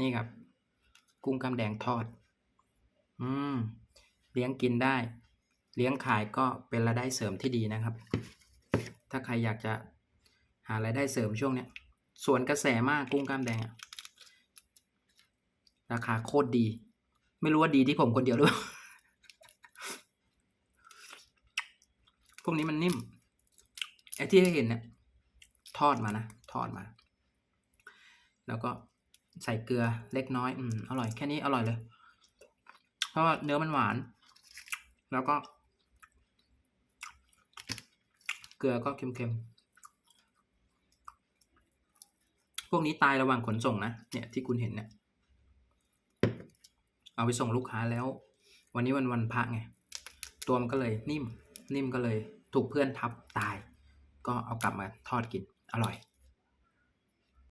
นี่ครับ กุ้งกำแดงทอด อืม เลี้ยงกินได้ เลี้ยงขายก็เป็นรายได้เสริมที่ดีนะครับ ถ้าใครอยากจะหารายได้เสริมช่วงเนี้ยส่วนกระแสมากกุ้งกล้ามแดงอะราคาโคตรดี ไม่รู้ว่าดีที่ผมคนเดียวหรือเปล่าพวกนี้มันนิ่มไอ้ที่เห็นเนี่ยทอดมานะ ทอดมา แล้วก็ ใส่เกลือเล็กน้อย อืมอร่อยแค่นี้อร่อยเลย เพราะว่าเนื้อมันหวาน แล้วก็ เกลือก็เค็มๆ พวกนี้ตายระหว่างขนส่งนะ เนี่ยที่คุณเห็นเนี่ย เอาไปส่งลูกค้าแล้ว วันนี้วันวันพระไง ตัวมันก็เลยนิ่ม นิ่มก็เลยถูกเพื่อนทับตาย ก็เอากลับมาทอดกิน อร่อย